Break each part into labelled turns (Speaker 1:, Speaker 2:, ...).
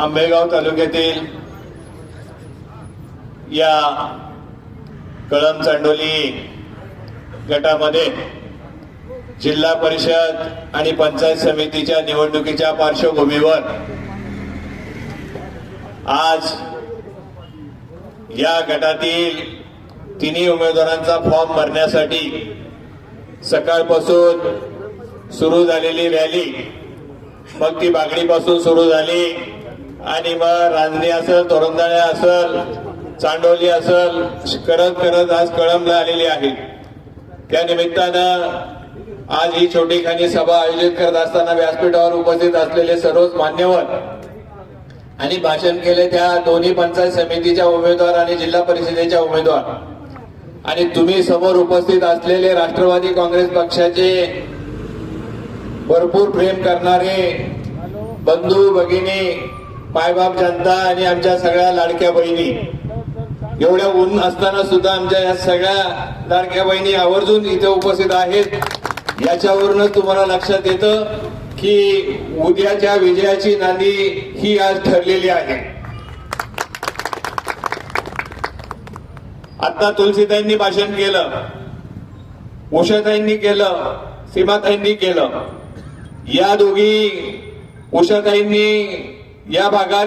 Speaker 1: आंबेगाव तालुक्यातील या कळम चांडोली गटामध्ये जिल्हा परिषद आणि पंचायत समितीच्या निवडणुकीच्या पार्श्वभूमीवर आज या गटातील तिन्ही उमेदवारांचा फॉर्म भरण्यासाठी सकाळपासून सुरू झालेली रॅली. मग ती बागडीपासून सुरू झाली. आणि मग रांजणी असेल तोरंदाळे असेल चांडोली असल करत करत आज कळमला आलेली आहे. त्या निमित्तानं आज ही छोटीखानी सभा आयोजित करत असताना व्यासपीठावर उपस्थित असलेले सर्वच मान्यवर आणि भाषण केले त्या दोन्ही पंचायत समितीच्या उमेदवार आणि जिल्हा परिषदेच्या उमेदवार. आणि तुम्ही समोर उपस्थित असलेले राष्ट्रवादी काँग्रेस पक्षाचे भरपूर प्रेम करणारे बंधू भगिनी पायबाप जनता आणि आमच्या सगळ्या लाडक्या बहिणी. एवढ्या ऊन असताना सुद्धा आमच्या या सगळ्या लाडक्या बहिणी आवर्जून इथे उपस्थित आहेत. याच्यावरून तुम्हाला लक्षात येतं की उद्याच्या विजयाची नांदी ही आज ठरलेली आहे. आता तुलसीताईंनी भाषण केलं. उषाताईंनी केलं. सीमाताईंनी केलं. या दोघी उषाताईंनी या भागात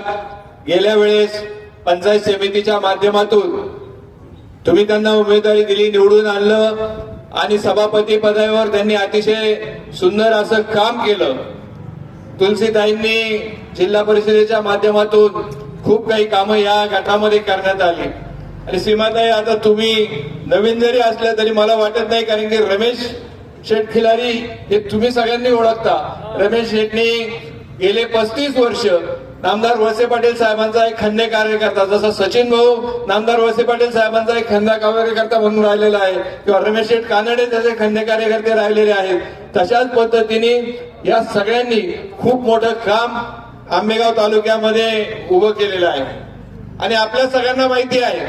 Speaker 1: गेल्या वेळेस पंचायत समितीच्या माध्यमातून तुम्ही त्यांना उमेदवारी दिली निवडून आणलं आणि सभापती पदावर त्यांनी अतिशय सुंदर असं काम केलं. तुलसीताईंनी जिल्हा परिषदेच्या माध्यमातून खूप काही कामं या गटामध्ये करण्यात आली. आणि सीमाताई आता तुम्ही नवीन जरी असल्या तरी मला वाटत नाही कारण की रमेश शेठ खिलारी हे तुम्ही सगळ्यांनी ओळखता. रमेश शेठनी गेले पस्तीस वर्ष नामदार वळसे पाटील साहेबांचा एक खंडे कार्यकर्ता जसं सचिन भाऊ नामदार वळसे पाटील साहेबांचा एक खंदा कार्यकर्ता म्हणून राहिलेला आहे किंवा रमेश शेठ कानडे त्याचे खंडे कार्यकर्ते राहिलेले आहेत. तशाच पद्धतीने या सगळ्यांनी खूप मोठं काम आंबेगाव तालुक्यामध्ये उभं केलेलं आहे. आणि आपल्या सगळ्यांना माहिती आहे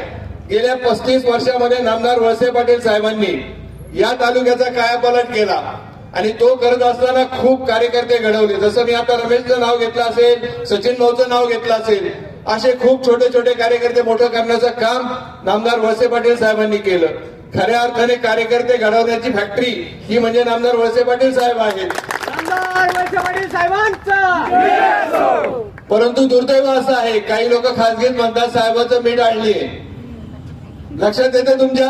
Speaker 1: गेल्या पस्तीस वर्षामध्ये नामदार वळसे पाटील साहेबांनी या तालुक्याचा कायापालट केला. आणि तो करत असताना खूप कार्यकर्ते घडवले. जसं मी आता रमेशचं नाव घेतलं असेल सचिन भाऊचं नाव घेतलं असेल असे खूप छोटे छोटे कार्यकर्ते मोठं करण्याचं काम नामदार वळसे पाटील साहेबांनी केलं. खऱ्या अर्थाने कार्यकर्ते घडवण्याची फॅक्टरी ही म्हणजे नामदार वळसे पाटील साहेब आहेत. परंतु दुर्दैव असं आहे काही लोक खासगीत म्हणतात साहेबाचं मीठ आणलीये. लक्षात येते तुमच्या?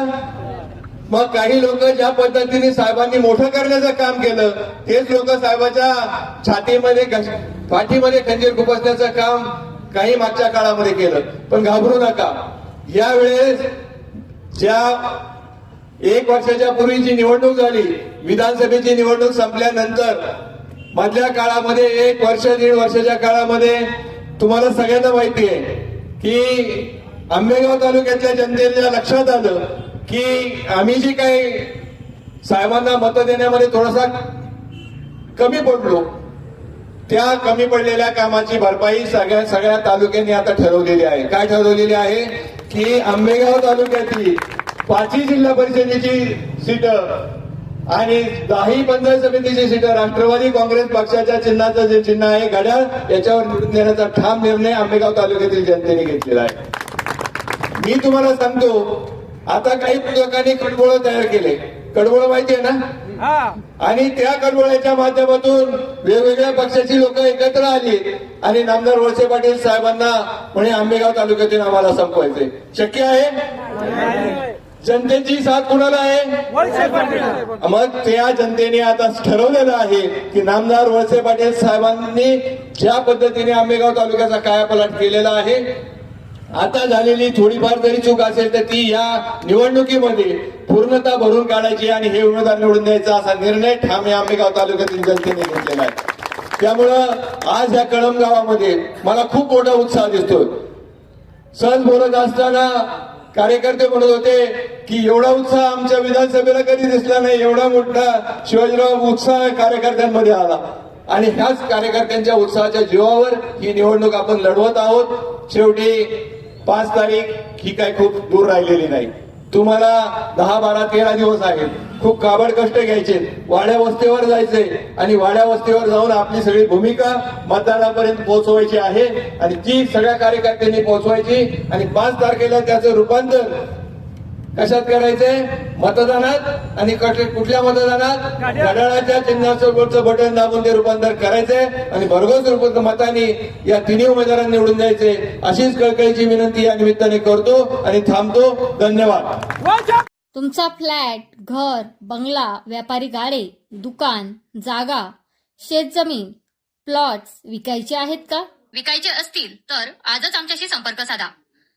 Speaker 1: मग काही लोक ज्या पद्धतीने साहेबांनी मोठं करण्याचं काम केलं तेच लोक साहेबाच्या छातीमध्ये पाठीमध्ये खंजीर खुपसण्याचं काम काही मागच्या काळामध्ये केलं. पण घाबरू नका. यावेळेस ज्या एक वर्षाच्या पूर्वीची निवडणूक झाली विधानसभेची निवडणूक संपल्यानंतर मधल्या काळामध्ये एक वर्ष दीड वर्षाच्या काळामध्ये तुम्हाला सगळ्यांना माहिती आहे की आंबेगाव तालुक्यातल्या जनतेच्या लक्षात आलं की आम्ही जी काही साहेबांना मतं देण्यामध्ये थोडासा कमी पडलो त्या कमी पडलेल्या कामाची भरपाई सगळ्या सगळ्या तालुक्यांनी आता ठरवलेली आहे. काय ठरवलेली आहे? की आंबेगाव तालुक्यातली पाचही जिल्हा परिषदेची सीट आणि दहाही पंचायत समितीची सीट राष्ट्रवादी काँग्रेस पक्षाच्या चिन्हाचं जे चिन्ह आहे घड्याळ याच्यावर निवडून देण्याचा ठाम निर्णय आंबेगाव तालुक्यातील जनतेने घेतलेला आहे. मी तुम्हाला सांगतो आता काही लोकांनी कडबोळ तयार केले. कडबोळ माहिती आहे ना?
Speaker 2: हा.
Speaker 1: आणि त्या कडबोळ्याच्या माध्यमातून वेगवेगळ्या पक्षाची लोक एकत्र आली. आणि नामदार वळसे पाटील साहेबांना म्हणे आंबेगाव तालुक्यातून आम्हाला संपवायचे शक्य आहे? जनतेची साथ कुणाला आहे?
Speaker 2: वळसे पाटील.
Speaker 1: मग त्या जनतेने आता ठरवलेलं आहे की नामदार वळसे पाटील साहेबांनी ज्या पद्धतीने आंबेगाव तालुक्याचा कायापालट केलेला आहे आता झालेली थोडीफार जरी चूक असेल तर ती या निवडणुकीमध्ये पूर्णता भरून काढायची आणि हे उमेदवार निवडून द्यायचा असा निर्णय ठाणे आंबेगाव तालुक्यातील जनतेने घेतलेला आहे. त्यामुळं आज या कळम गावामध्ये मला खूप मोठा उत्साह दिसतोय. सहज बोलत असताना कार्यकर्ते म्हणत होते की एवढा उत्साह आमच्या विधानसभेला कधी दिसला नाही एवढा मोठा शिवाजीराव उत्साह कार्यकर्त्यांमध्ये आला. आणि ह्याच कार्यकर्त्यांच्या उत्साहाच्या जीवावर ही निवडणूक आपण लढवत आहोत. शेवटी पाच तारीख ही काय खूप दूर राहिलेली नाही. तुम्हाला दहा बारा तेरा दिवस आहेत. खूप काबड कष्ट घ्यायचे. वाड्या वस्तीवर जायचे आणि वाड्या वस्तीवर जाऊन आपली सगळी भूमिका मतदारापर्यंत पोहोचवायची आहे आणि ती सगळ्या कार्यकर्त्यांनी पोहोचवायची आणि पाच तारखेला त्याचं रूपांतर कशात करायचंय? मतदानात आणि कट- कुठल्या मतदानात? घड्याळाच्या चिन्हाचं बटन दाबून ते रूपांतर करायचंय आणि भरघोस रूप मतांनी या तिन्ही उमेदवारांना निवडून द्यायचे अशीच कळकळीची विनंती या निमित्ताने करतो आणि थांबतो. धन्यवाद.
Speaker 3: तुमचा फ्लॅट घर बंगला व्यापारी गाडे दुकान जागा शेतजमीन प्लॉट्स विकायचे आहेत का?
Speaker 4: विकायचे असतील तर आजच आमच्याशी संपर्क साधा.